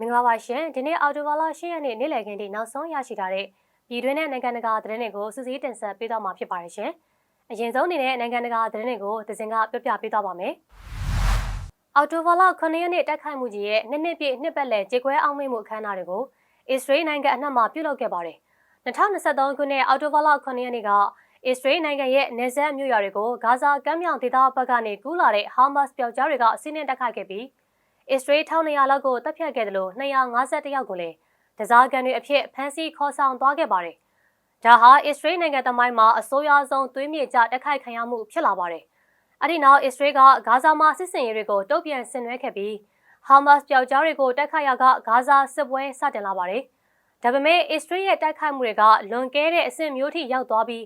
မင်္ဂလာပါရှင်ဒီနေ့အော်တိုဘာလ10ရက်နေ့နေ့လည်ခင်းထိနောက်ဆုံးရရှိထားတဲ့ပြည်တွင်းနဲ့နိုင်ငံတကာသတင်းတွေကိုစူးစီးတင်ဆက်ပေးသွားမှာဖြစ်ပါတယ်ရှင်အရင်ဆုံးအနေနဲ့နိုင်ငံတကာသတင်းတွေကိုသဇင်ကပြပြပေးသွားပါမယ်အော်တိုဘာလ9ရက်နေ့တိုက်ခိုက်မှုကြီးရဲ့နှစ်နှစ်ပြည့်နှစ်ပတ်လည်ကြေကွဲအောင်မိမှုအခမ်းအနားတွေကိုအစ္စရေးနိုင်ငံအနှံ့မှာပြုလုပ်ခဲ့ပါတယ်2023ခုနှစ်အော်တိုဘာလ9ရက်နေ့ကအစ္စရေးနိုင်ငံရဲ့နေဆက်မြို့ရွာတွေကိုဂါဇာကမ်းမြောင်ဒေသဘက်ကနေကူးလာတဲ့ဟာမတ်စ်ပျောက်ကြားတွေကစီးနှင်းတိုက်ခိုက်ခဲ့ပြီး အစ္စရေး1200လောက်ကိုတပ်ဖြတ်ခဲ့တယ်လို့251ယောက်ကိုလည်းဒဇာကန်တွေအဖြစ်ဖမ်းဆီးခေါ်ဆောင်သွားခဲ့ပါတယ်။ဒါဟာအစ္စရေးနိုင်ငံတမိုင်းမှာအဆိုးရွားဆုံးသွေးမြေကျတိုက်ခိုက်ခံရမှုဖြစ်လာပါတယ်။အဲဒီနောက်အစ္စရေးကဂါဇာမှာစစ်စင်ရေးတွေကိုတုံ့ပြန်ဆင်နွှဲခဲ့ပြီးဟာမတ်စ်ပျောက်ကြားတွေကိုတိုက်ခိုက်ရကဂါဇာစစ်ပွဲစတင်လာပါတယ်။ဒါပေမဲ့အစ္စရေးရဲ့တိုက်ခိုက်မှုတွေကလွန်ကဲတဲ့အဆင့်မျိုးထိရောက်သွားပြီး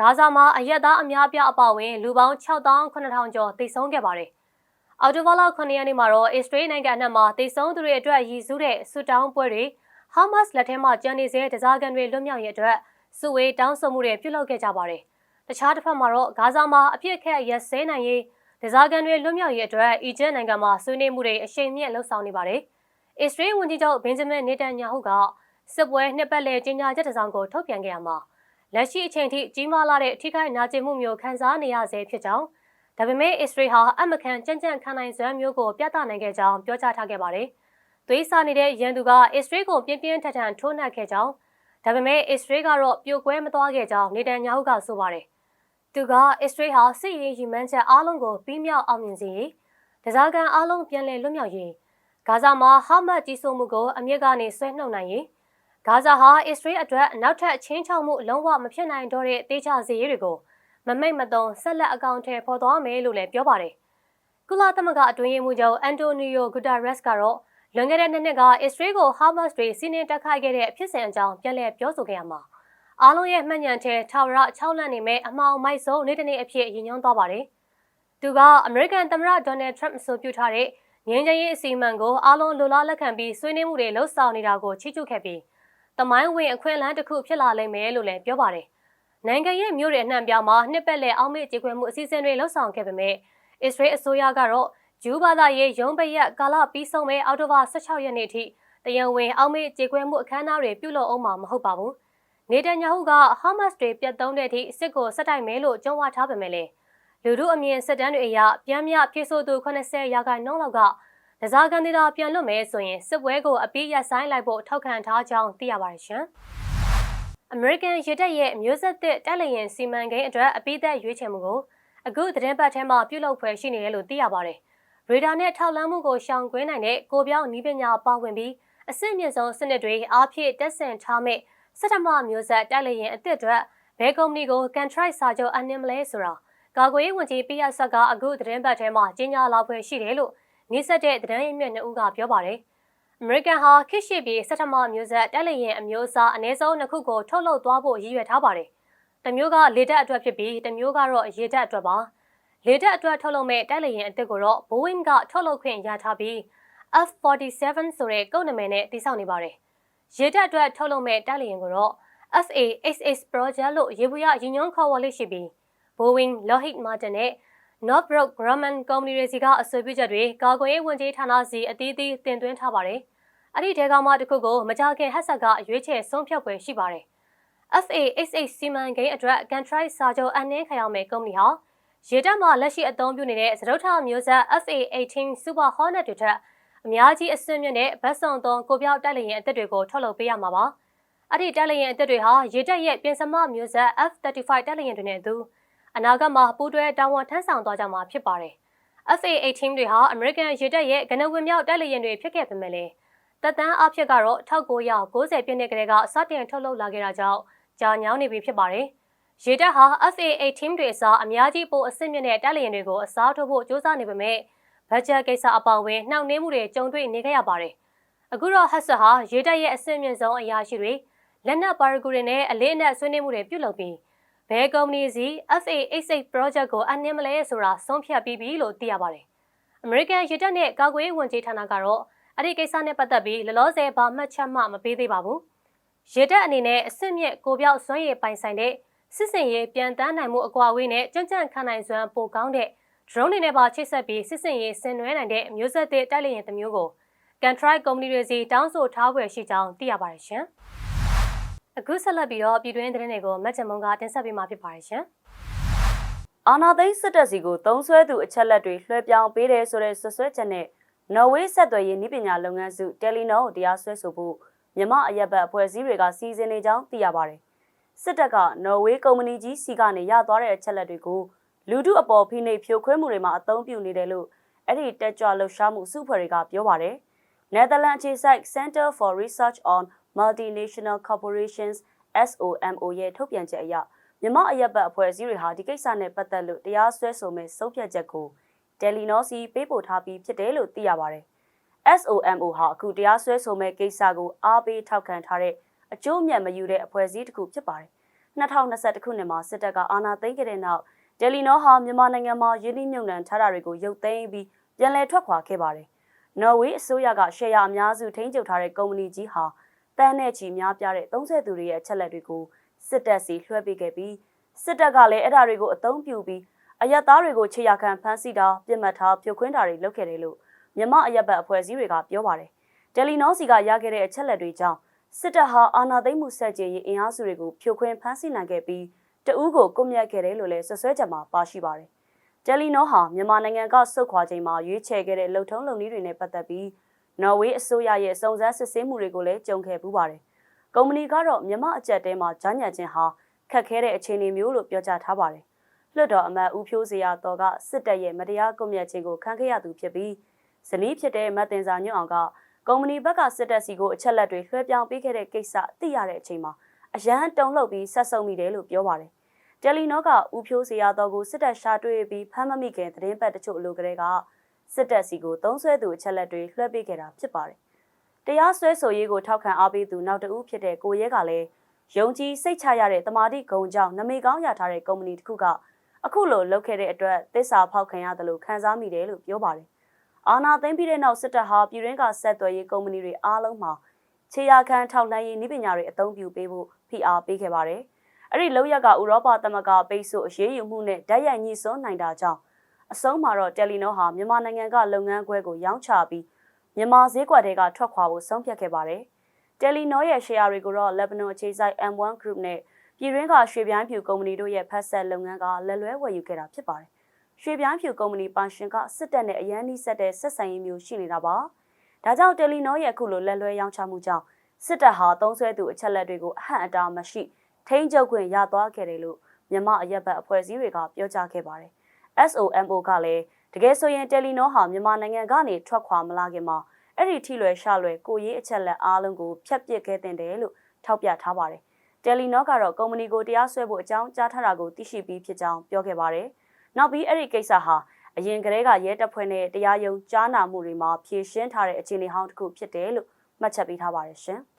ဂါဇာမှာအရက်သားအများပြားအပါအဝင်လူပေါင်း6900ကျော်တိတ်ဆုံးခဲ့ပါတယ်။ အော်တိုဘာလ9ရက်နေ့မှာတော့အစ္စရေးနိုင်ငံအနှံ့မှာတိတ်ဆုံးသူတွေအတွက်ရည်စူးတဲ့ဆူတောင်းပွဲတွေဟာမတ်စ်လက်ထဲမှာကျန်နေစေတစားကန်တွေလွတ်မြောက်ရေးအတွက်စုဝေးတောင်းဆိုမှုတွေပြုလုပ်ခဲ့ကြပါတယ်။တခြားတစ်ဖက်မှာတော့ဂါဇာမှာအပြစ်ခက်ရက်စဲနိုင်ရေးတစားကန်တွေလွတ်မြောက်ရေးအတွက်အီဂျစ်နိုင်ငံမှာဆွေးနွေးမှုတွေအရှိန်မြင့်လှုပ်ဆောင်နေပါတယ်။အစ္စရေးဝန်ကြီးချုပ်ဘင်ဂျမင်နေတန်ညာဟုကစစ်ပွဲနှစ်ပတ်လည်ကြီးညာချက်တစ်စောင်ကိုထုတ်ပြန်ခဲ့ရမှာလက်ရှိအချိန်ထိကြီးမားလာတဲ့ထိခိုက်နာကျင်မှုမျိုးခံစားနေရဆဲဖြစ်ကြောင်း ဒါပေမဲ့အစ္စရေးဟာအမကန်ကြံ့ကြံ့ခံနိုင်စွမ်းမျိုးကိုပြသနိုင်ခဲ့ကြောင်းပြောကြားထားခဲ့ပါတယ်။သွေးစားနေတဲ့ရန်သူကအစ္စရေးကိုပြင်းပြင်းထန်ထန်ထိုးနှက်ခဲ့ကြောင်းဒါပေမဲ့အစ္စရေးကတော့ပြိုကွဲမသွားခဲ့ကြောင်းနေတန်ညာဟုကဆိုပါတယ်။သူကအစ္စရေးဟာစစ်ရေးရည်မှန်းချက်အားလုံးကိုပြီးမြောက်အောင်မြင်စေရေးဒဇာကန်အားလုံးပြန်လည်လွတ်မြောက်ရေးဂါဇာမှာဟာမတ်ကြီးစိုးမှုကိုအမြင့်ကနေဆွဲနှုတ်နိုင်ရေးဂါဇာဟာအစ္စရေးအတွက်နောက်ထပ်ချင်းချောက်မှုလုံးဝမဖြစ်နိုင်တော့တဲ့တေးချစေရေးတွေကို မမိတ်မသုံဆက်လက်အကောင့်ထဲပေါ်သွားမယ်လို့လည်းပြောပါတယ်။ကုလသမဂ္ဂအတွင်းရေးမှူးချုပ်အန်တိုနီယိုဂူတာရက်စ်ကတော့လွန်ခဲ့တဲ့နှစ်နှစ်ကအစ္စရေးကိုဟာမတ်စ်တွေစီးနင်းတိုက်ခိုက်ခဲ့တဲ့ဖြစ်စဉ်အကြောင်းပြန်လည်ပြောဆိုခဲ့ရမှာအားလုံးရဲ့မှတ်ဉာဏ်ထဲထာဝရ6လန့်နေမဲ့အမောင်မိုက်ဆုံးနေ့တစ်နေ့အဖြစ်ရည်ညွှန်းသွားပါတယ်။သူကအမေရိကန်သမ္မတဒေါ်နယ်ထရမ့်အဆိုပြုထားတဲ့ငင်းချင်ရေးအစီအမံကိုအားလုံးလိုလားလက်ခံပြီးဆွေးနွေးမှုတွေလှုပ်ဆောင်နေတာကိုချီးကျူးခဲ့ပြီးတမိုင်းဝင်အခွင့်အလမ်းတစ်ခုဖြစ်လာလိမ့်မယ်လို့လည်းပြောပါတယ်။ နိုင်ငံရဲ့မြို့တွေအနှံ့ပြားမှာနှစ်ပတ်လည်အောက်မေ့ကြေခွဲမှုအစီအစဉ်တွေလှုပ်ဆောင်ခဲ့ပေမဲ့အစ္စရေးအစိုးရကတော့ဂျူးဘာသာရေးရုံးပရက်ကာလပြီးဆုံးမဲ့အောက်တိုဘာ16ရက်နေ့ထိတရန်ဝင်အောက်မေ့ကြေခွဲမှုအခမ်းအနားတွေပြုလုပ်အောင်မှာမဟုတ်ပါဘူး။နေတန်ညာဟုကဟာမတ်စ်တွေပြတ်သုံးတဲ့အထိစစ်ကိုဆက်တိုက်မယ်လို့ကြုံဝထားပေမဲ့လေလူတို့အမြင်စစ်တမ်းတွေအရပြန်မြပြေဆိုသူ80ရာခိုင်နှုန်းလောက်ကဒဇာကန်ဒေတာပြန်လွတ်မယ်ဆိုရင်စစ်ပွဲကိုအပြီးရပ်ဆိုင်းလိုက်ဖို့ထောက်ခံထားကြောင်းသိရပါတယ်ရှင်။ အမေရိကန်ရေတပ်ရဲ့မျိုးဆက်သစ်တက်လျင်စီမံကိန်းအတွက်အပိသက်ရွေးချယ်မှုကိုအခုသတင်းပတ်ထဲမှာပြုလုပ်ဖွယ်ရှိနေတယ်လို့သိရပါတယ်။ရေဒါနဲ့ထောက်လန်းမှုကိုရှောင်ကွင်းနိုင်တဲ့ကိုပြောင်းနီးပညာပါဝင်ပြီးအဆင့်မြင့်ဆုံးစနစ်တွေအားဖြင့်တက်ဆင်ထားမဲ့စက်တမမျိုးဆက်တက်လျင်အသစ်အတွက်ဘယ်ကုမ္ပဏီကို contract စာချုပ်အနှင်းမလဲဆိုတာကာကွယ်ရေးဝန်ကြီးပိယဆက်ကအခုသတင်းပတ်ထဲမှာကြီးညာလာဖွယ်ရှိတယ်လို့နှိစက်တဲ့သတင်းရင်းမြစ်နှစ်ဦးကပြောပါတယ်။ အမေရိကန်ဟာခေတ်ရှိပြီးစက်ထမမျိုးဆက်တက်လျင်အမျိုးအစားအနည်းဆုံးနှစ်ခုကိုထုတ်လုပ်သွားဖို့ရည်ရွယ်ထားပါတယ်။တစ်မျိုးကလေတပ်အတွက်ဖြစ်ပြီးတစ်မျိုးကတော့ရေတပ်အတွက်ပါ။လေတပ်အတွက်ထုတ်လုပ်မဲ့တက်လျင်အသစ်ကိုတော့ Boeing ကထုတ်လုပ်ခွင့်ရထားပြီး F47 ဆိုတဲ့ကုတ်နာမည်နဲ့တည်ဆောက်နေပါတယ်။ရေတပ်အတွက်ထုတ်လုပ်မဲ့တက်လျင်ကိုတော့ FA-XX Project လို့ရေဘူးရရည်ညွှန်းခေါ်ဝေါ်လေးရှိပြီး Boeing, Lockheed Martin နဲ့ Northrop Grumman ကုမ္ပဏီတွေစီကအဆိုပြုချက်တွေကာကွယ်ရေးဝန်ကြီးဌာနစီအသီးသီးတင်သွင်းထားပါတယ်။အဲ့ဒီတဲကောင်မတစ်ခုကိုမကြခင်ဟက်ဆက်ကရွေးချယ်ဆုံးဖြတ်ပွဲရှိပါတယ်။ FA88 စီမံကိန်းအတွက် Gantrite စာချုပ်အနှင်းခံရမယ့်ကုမ္ပဏီဟာရေတပ်မှလက်ရှိအသုံးပြုနေတဲ့စတုထမျိုးဆက် FA18 Super Hornet တွေထက်အများကြီးအဆင့်မြင့်တဲ့ဗတ်စုံသုံးကိုပြောက်တိုက်လျင်အသစ်တွေကိုထုတ်လုပ်ပေးရမှာပါ။အဲ့ဒီတိုက်လျင်အသစ်တွေဟာရေတပ်ရဲ့ပြင်စမမျိုးဆက် F35 တိုက်လျင်တွေနဲ့အတူ အနာဂတ်မှာပူးတွဲတာဝန်ထမ်းဆောင်သွားကြမှာဖြစ်ပါတယ်။ FA18 တွေဟာအမေရိကန်ရေတပ်ရဲ့ကနဝင်မြောက်တပ်လျင်တွေဖြစ်ခဲ့ပေမဲ့လည်းတပ်တန်းအဖြစ်ကတော့1990ပြည့်နှစ်ကလေးကစတင်ထုတ်လုပ်လာခဲ့တာကြောင့်ကြာညောင်းနေပြီဖြစ်ပါတယ်။ရေတပ်ဟာ FA18 တွေအစားအများကြီးပိုအဆင့်မြင့်တဲ့တပ်လျင်တွေကိုအစားထိုးဖို့ကြိုးစားနေပေမဲ့ဘတ်ဂျက်ကိစ္စအပောင်ဝင်နှောင့်နှေးမှုတွေကြုံတွေ့နေခဲ့ရပါတယ်။အခုတော့ဟတ်ဆာဟာရေတပ်ရဲ့အဆင့်မြင့်ဆုံးအရာရှိတွေလက်နက်ပါရဂူတွေနဲ့အလေးအနက်ဆွေးနွေးမှုတွေပြုလုပ်ပြီး ဘယ်ကုမ္ပဏီစီ FA88 project ကိုအနှင်းမလဲဆိုတာဆုံးဖြတ်ပြီးပြီလို့သိရပါတယ်။ American ရေတပ်နဲ့ကာကွယ်ရေးဝန်ကြီးဌာနကတော့အဲ့ဒီကိစ္စနဲ့ပတ်သက်ပြီးလလောဆယ်ဘာမှတ်ချက်မှမပေးသေးပါဘူး။ရေတပ်အနေနဲ့အစစ်မြစ်ကိုပြောက်စွမ်းရည်ပိုင်ဆိုင်တဲ့စစ်စင်ရေးပြန်တန်းနိုင်မှုအကွာအဝေးနဲ့ကြံ့ကြံ့ခံနိုင်စွမ်းပိုကောင်းတဲ့ drone တွေနဲ့ပါချိတ်ဆက်ပြီးစစ်စင်ရေးဆင်နွှဲနိုင်တဲ့မျိုးဆက်သစ်တိုက်လေယာဉ်တစ်မျိုးကို Contrite ကုမ္ပဏီတွေစီတောင်းဆိုထားဖွယ်ရှိကြောင်းသိရပါတယ်ရှင်။ အခုဆက်လက်ပြီးတော့ပြည်တွင်းသတင်းတွေကိုမတ်ချမုံကတင်ဆက်ပေးမှာဖြစ်ပါတယ်ရှင်။အာနာသိန်းစစ်တပ်စီကိုသုံးဆွဲသူအချက်လက်တွေလွှဲပြောင်းပေးတယ်ဆိုတဲ့ဆွဆွဲချက်နဲ့နော်ဝေးဆက်သွယ်ရေးနည်းပညာလုပ်ငန်းစုတယ်လီနောကိုတရားစွဲဆိုဖို့မြမအရက်ဘတ်အဖွဲ့အစည်းတွေကစီစဉ်နေကြောင်းသိရပါတယ်။စစ်တပ်ကနော်ဝေးကုမ္ပဏီကြီးစီကနေရသွားတဲ့အချက်လက်တွေကိုလူထုအပေါ်ဖိနှိပ်ဖြိုခွင်းမှုတွေမှာအသုံးပြုနေတယ်လို့အဲ့ဒီတက်ကြွလှုပ်ရှားမှုစုဖွဲ့တွေကပြောပါတယ်။ Netherlands အခြေစိုက် Center for Research on Multinational Corporations SOMO ရဲ့ထုတ်ပြန်ချက်အရမြမအရက်ဘတ်အဖွဲ့အစည်းတွေဟာဒီကိစ္စနဲ့ပတ်သက်လို့တရားစွဲဆိုမဲ့ဆုံးဖြတ်ချက်ကိုတယ်လီနောစီပေးပို့ထားပြီးဖြစ်တယ်လို့သိရပါတယ်။ SOMO ဟာအခုတရားစွဲဆိုမဲ့ကိစ္စကိုအားပေးထောက်ခံထားတဲ့အကျိုးအမြတ်မယူတဲ့အဖွဲ့အစည်းတစ်ခုဖြစ်ပါတယ်။2021ခုနှစ်မှာစစ်တပ်ကအာဏာသိမ်းခဲ့တဲ့နောက်တယ်လီနောဟာမြန်မာနိုင်ငံမှာယင်းနှိမ့်မြုံနှံထားတာတွေကိုရုပ်သိမ်းပြီးပြန်လည်ထွက်ခွာခဲ့ပါတယ်။နော်ဝေးအစိုးရကရှယ်ယာအများစုထိန်းချုပ်ထားတဲ့ကုမ္ပဏီကြီးဟာတ န်းနဲ့ချီများပြားတဲ့သုံးဆက်သူတွေရဲ့အချက်လက်တွေကိုစစ်တပ်စီလွှဲပေးခဲ့ပြီးစစ်တပ်ကလည်းအဲ့ဒါတွေကိုအသုံးပြုပြီးအယက်သားတွေကိုခြေရခံဖမ်းဆီးတာပြစ်မှတ်ထားဖြိုခွင်းတာတွေလုပ်ခဲ့တယ်လို့မြမအယက်ဘတ်အဖွဲ့အစည်းတွေကပြောပါတယ်။တယ်လီနောစီကရခဲ့တဲ့အချက်လက်တွေကြောင့်စစ်တပ်ဟာအာဏာသိမ်းမှုဆက်ကြေရေးအင်အားစုတွေကိုဖြိုခွင်းဖမ်းဆီးနိုင်ခဲ့ပြီးတအူးကိုကွပ်မျက်ခဲ့တယ်လို့လည်းဆွဆွဲချက်မှာပါရှိပါတယ်။တယ်လီနောဟာမြန်မာနိုင်ငံကစုတ်ခွာချိန်မှာရွေးချယ်ခဲ့တဲ့လုံထုံးလုံနည်းတွေနဲ့ပတ်သက်ပြီး နော်ဝေးအစိုးရရဲ့စုံစမ်းစစ်ဆေးမှုတွေကိုလည်းကြုံခဲ့ပူးပါတယ်။ကုမ္ပဏီကတော့မြမအကြက်တဲမှာဂျာညံချင်းဟာခက်ခဲတဲ့အခြေအနေမျိုးလို့ပြောကြားထားပါတယ်။လွှတ်တော်အမတ်ဦးဖြိုးစရာတော်ကစစ်တပ်ရဲ့မတရားကွပ်မျက်ခြင်းကိုခံခဲ့ရသူဖြစ်ပြီးဇနီးဖြစ်တဲ့မတ်တင်စာညွန့်အောင်ကကုမ္ပဏီဘက်ကစစ်တပ်စီကိုအချက်လက်တွေလွှဲပြောင်းပေးခဲ့တဲ့ကိစ္စသိရတဲ့အချိန်မှာအရန်တုံလှုပ်ပြီးဆက်ဆုပ်မိတယ်လို့ပြောပါတယ်။တယ်လီနောကဦးဖြိုးစရာတော်ကိုစစ်တပ်ရှာတွေ့ပြီးဖမ်းမမိခင်သတင်းပတ်တချို့အလိုကလေးက စစ်တပ်စီကိုသုံးဆွဲသူအချက်လက်တွေလွှဲပေးခဲ့တာဖြစ်ပါတယ်။တရားစွဲဆိုရေးကိုထောက်ခံအားပေးသူနောက်တဦးဖြစ်တဲ့ကိုရဲကလည်းယုံကြည်စိတ်ချရတဲ့တမာတိဂုံကြောင့်နမိတ်ကောင်းရထားတဲ့ကုမ္ပဏီတစ်ခုကအခုလိုလုပ်ခဲ့တဲ့အတွက်သစ္စာဖောက်ခံရတယ်လို့ခံစားမိတယ်လို့ပြောပါတယ်။အာနာသိမ့်ပြီးတဲ့နောက်စစ်တပ်ဟာပြည်ရင်းကဆက်သွယ်ရေးကုမ္ပဏီတွေအားလုံးမှာခြေရာခံထောက်လှမ်းရေးနည်းပညာတွေအသုံးပြုပေးဖို့ဖိအားပေးခဲ့ပါတယ်။အဲ့ဒီလောက်ရကဥရောပသမဂ္ဂပိတ်ဆို့အရေးယူမှုနဲ့ဓာတ်ရိုက်ညှိစွန်းနိုင်တာကြောင့် အဆုံးမှာတော့တယ်လီနောဟာမြန်မာနိုင်ငံကလုပ်ငန်းခွဲကိုရောင်းချပြီးမြန်မာဈေးကွက်တွေကထွက်ခွာဖို့ဆုံးဖြတ်ခဲ့ပါတယ်။တယ်လီနောရဲ့ share တွေကိုတော့ Lebanon အခြေစိုက် M1 Group နဲ့ပြည်ရင်းကရွှေပြိုင်းဖြူကုမ္ပဏီတို့ရဲ့ဖက်ဆက်လုပ်ငန်းကလက်လွဲဝယ်ယူခဲ့တာဖြစ်ပါတယ်။ရွှေပြိုင်းဖြူကုမ္ပဏီပိုင်ရှင်ကစစ်တပ်နဲ့အရန်နှိစက်တဲ့ဆက်ဆံရေးမျိုးရှိနေတာပါ။ဒါကြောင့်တယ်လီနောရဲ့အခုလိုလက်လွဲရောင်းချမှုကြောင့်စစ်တပ်ဟာသုံးဆွဲသူအချက်လက်တွေကိုအဟန့်အတားမရှိထိန်းချုပ်ခွင့်ရသွားခဲ့တယ်လို့မြန်မာအရက်ဘတ်အဖွဲ့အစည်းတွေကပြောကြားခဲ့ပါတယ်။ SOMO ကလည်းတကယ်ဆိုရင်တယ်လီနောဟာမြန်မာနိုင်ငံကနေထွက်ခွာမလာခင်မှာအဲ့ဒီထိလွယ်ရှလွယ်ကိုရေးအချက်လက်အားလုံးကိုဖျက်ပစ်ခဲ့တဲ့တယ်လို့ထောက်ပြထားပါတယ်။တယ်လီနောကတော့ကုမ္ပဏီကိုတရားစွဲဖို့အကြောင်းကြားထားတာကိုသိရှိပြီးဖြစ်ကြောင်းပြောခဲ့ပါတယ်။နောက်ပြီးအဲ့ဒီကိစ္စဟာအရင်ကတည်းကရဲတပ်ဖွဲ့နဲ့တရားရုံးကြားနာမှုတွေမှာဖြေရှင်းထားတဲ့အခြေအနေဟောင်းတစ်ခုဖြစ်တယ်လို့မှတ်ချက်ပေးထားပါတယ်ရှင်။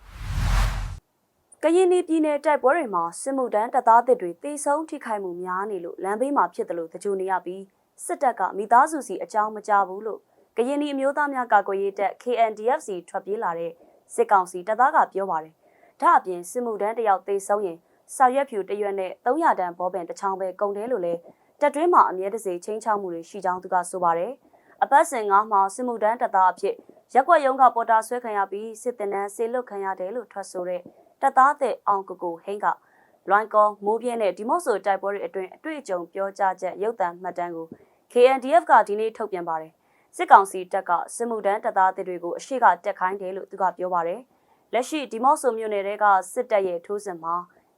ကရင်ပြည်နယ်တိုက်ပွဲတွေမှာစစ်မှုတန်းတပ်သားတွေတေဆုံးထိခိုက်မှုများနေလို့လမ်းဘေးမှာဖြစ်တယ်လို့တကြိုနေရပြီးစစ်တပ်ကမိသားစုစီအကြောင်းမကြားဘူးလို့ကရင်ပြည်အမျိုးသားများကာကွယ်ရေးတပ် KNDFC ထွက်ပြေးလာတဲ့စစ်ကောင်စီတပ်သားကပြောပါတယ်။ဒါအပြင်စစ်မှုတန်းတယောက်သေဆုံးရင်ဆောက်ရက်ဖြူတရွက်နဲ့300တန်ဘောပင်တစ်ချောင်းပဲကုန်တယ်လို့လည်းတပ်တွင်းမှာအမြဲတစေချင်းချောက်မှုတွေရှိကြောင်းသူကဆိုပါတယ်။ အပတ်စဉ်ငါးမှာစစ်မှုတန်းတပ်သားအဖြစ်ရက်ွက်ရုံးကပေါ်တာဆွဲခံရပြီးစစ်တင်နန်းဆေလွတ်ခံရတယ်လို့ထွက်ဆိုတဲ့တပ်သားတဲ့အောင်ကိုကိုဟင်းကလွိုင်းကောမိုးပြင်းနဲ့ဒီမော့ဆိုတိုက်ပွဲတွေအတွင်းအတွေ့အကြုံပြောကြားချက်ရုပ်သံမှတ်တမ်းကို KNDF ကဒီနေ့ထုတ်ပြန်ပါတယ်။စစ်ကောင်စီတပ်ကစစ်မှုတန်းတပ်သားတွေကိုအရှိကတက်ခိုင်းတယ်လို့သူကပြောပါတယ်။လက်ရှိဒီမော့ဆိုမြို့နယ်ကစစ်တပ်ရဲ့ထိုးစစ်မှာ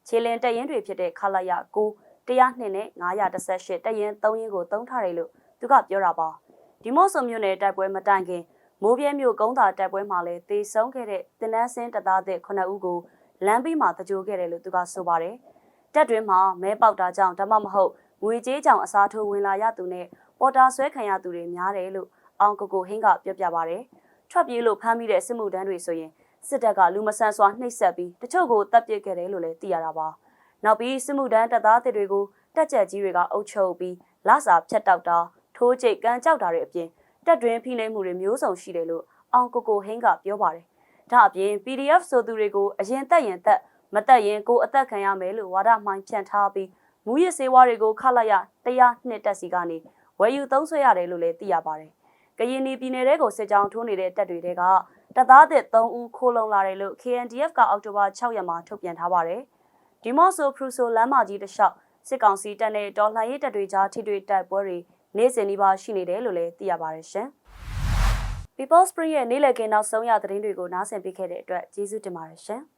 ခြေလင်တပ်ရင်းတွေဖြစ်တဲ့ခလာရ9 102နဲ့918တပ်ရင်း3ရင်းကိုတုံးထားတယ်လို့သူကပြောတာပါ။ ဒီမော့ဆိုမြို့နယ်တိုက်ပွဲမတိုင်ခင်မိုးပြဲမြို့ကုန်းသာတိုက်ပွဲမှာလည်းတေဆုံးခဲ့တဲ့တင်နန်းစင်းတပ်သားတဲ့9ဦးကိုလမ်းပြီးမှတကြိုခဲ့တယ်လို့သူကဆိုပါတယ်။တက်တွင်မှာမဲပေါက်တာကြောင့်ဒါမှမဟုတ်ငွေကြေးကြောင့်အစားထိုးဝင်လာရသူနဲ့ပေါ်တာဆွဲခံရသူတွေများတယ်လို့အောင်ကိုကိုဟင်းကပြောပြပါဗျ။ထွက်ပြေးလို့ဖမ်းမိတဲ့စစ်မှုတန်းတွေဆိုရင်စစ်တပ်ကလူမဆန်စွာနှိပ်စက်ပြီးတချို့ကိုတပ်ပစ်ခဲ့တယ်လို့လည်းသိရတာပါ။နောက်ပြီးစစ်မှုတန်းတပ်သားတွေကိုတက်ကြက်ကြီးတွေကအုပ်ချုပ်ပြီးလစာဖြတ်တောက်တာ ထိုးကျိတ်ကန်ကြောက်တာတွေအပြင်တက်တွင်ဖိနှိပ်မှုတွေမျိုးစုံရှိတယ်လို့အောင်ကိုကိုဟင်းကပြောပါတယ်။ဒါအပြင် PDF ဆိုသူတွေကိုအရင်တက်ရင်တက်မတက်ရင်ကိုအသက်ခံရမယ်လို့ဝါဒမှိုင်းဖြန့်ထားပြီးမူရစ်စေဝါတွေကိုခလိုက်ရတရားနှစ်တက်စီကနေဝယ်ယူသုံးဆွဲရတယ်လို့လည်းသိရပါတယ်။ကရင်ပြည်နယ်ထဲကိုစစ်ကြောင်းထိုးနေတဲ့တပ်တွေတဲကတပ်သားသစ်3ဦးခိုးလုံလာတယ်လို့ KNDF ကအောက်တိုဘာ6ရက်မှာထုတ်ပြန်ထားပါတယ်။ဒီမော့ဆိုဖရူဆိုလမ်းမကြီးတစ်လျှောက်စစ်ကောင်စီတပ်နဲ့တော်လှန်ရေးတပ်တွေကြားထိတွေ့တိုက်ပွဲတွေ နေ့စဉ်ဒီပါရှိနေတယ်လို့လည်းသိရပါတယ်ရှင်။ People Spring ရဲ့နေ့လည်ခင်းနောက်ဆုံးရသတင်းတွေကိုနားဆင်ပေးခဲ့တဲ့အတွက်ကျေးဇူးတင်ပါတယ်ရှင်။